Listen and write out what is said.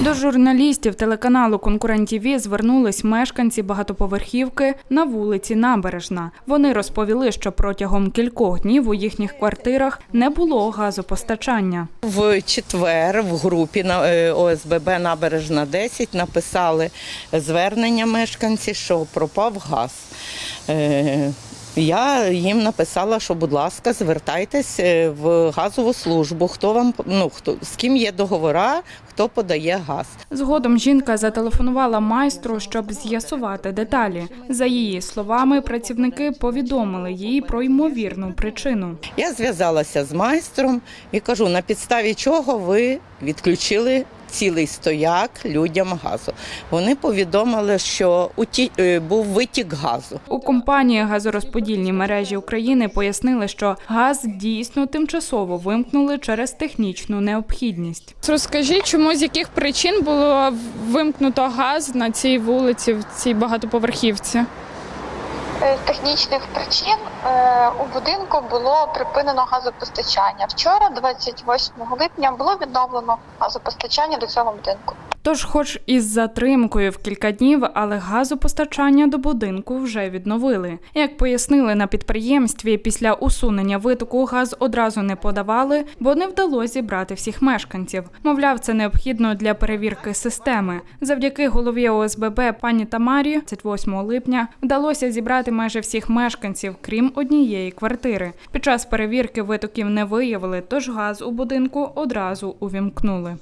До журналістів телеканалу Конкурент ТІВІ звернулись мешканці багатоповерхівки на вулиці Набережна. Вони розповіли, що протягом кількох днів у їхніх квартирах не було газопостачання. В четвер в групі е, ОСББ Набережна 10 написали звернення мешканці, що пропав газ. Я їм написала, що, будь ласка, звертайтесь е, в газову службу. Хто вам ну хто з ким є договора, хто подає газ. Згодом жінка зателефонувала майстру, щоб з'ясувати деталі. За її словами, працівники повідомили їй про ймовірну причину. Я зв'язалася з майстром і кажу, на підставі чого ви відключили цілий стояк людям газу. Вони повідомили, що уті... е, був витік газу. У компанії газорозподільні мережі України пояснили, що газ дійсно тимчасово вимкнули через технічну необхідність. Розкажіть, чому з яких причин було вимкнуто газ на цій вулиці, в цій багатоповерхівці? Е, З технічних причин е, у будинку було припинено газопостачання. Вчора, 28 липня, було відновлено газопостачання до цього будинку. Тож, хоч із затримкою в кілька днів, але газопостачання до будинку вже відновили. Як пояснили на підприємстві, після усунення витоку газ одразу не подавали, бо не вдалося зібрати всіх мешканців. Мовляв, це необхідно для перевірки системи. Завдяки голові ОСББ пані Тамарі, 28 липня, вдалося зібрати майже всіх мешканців, крім однієї квартири. Під час перевірки витоків не виявили, тож газ у будинку одразу увімкнули.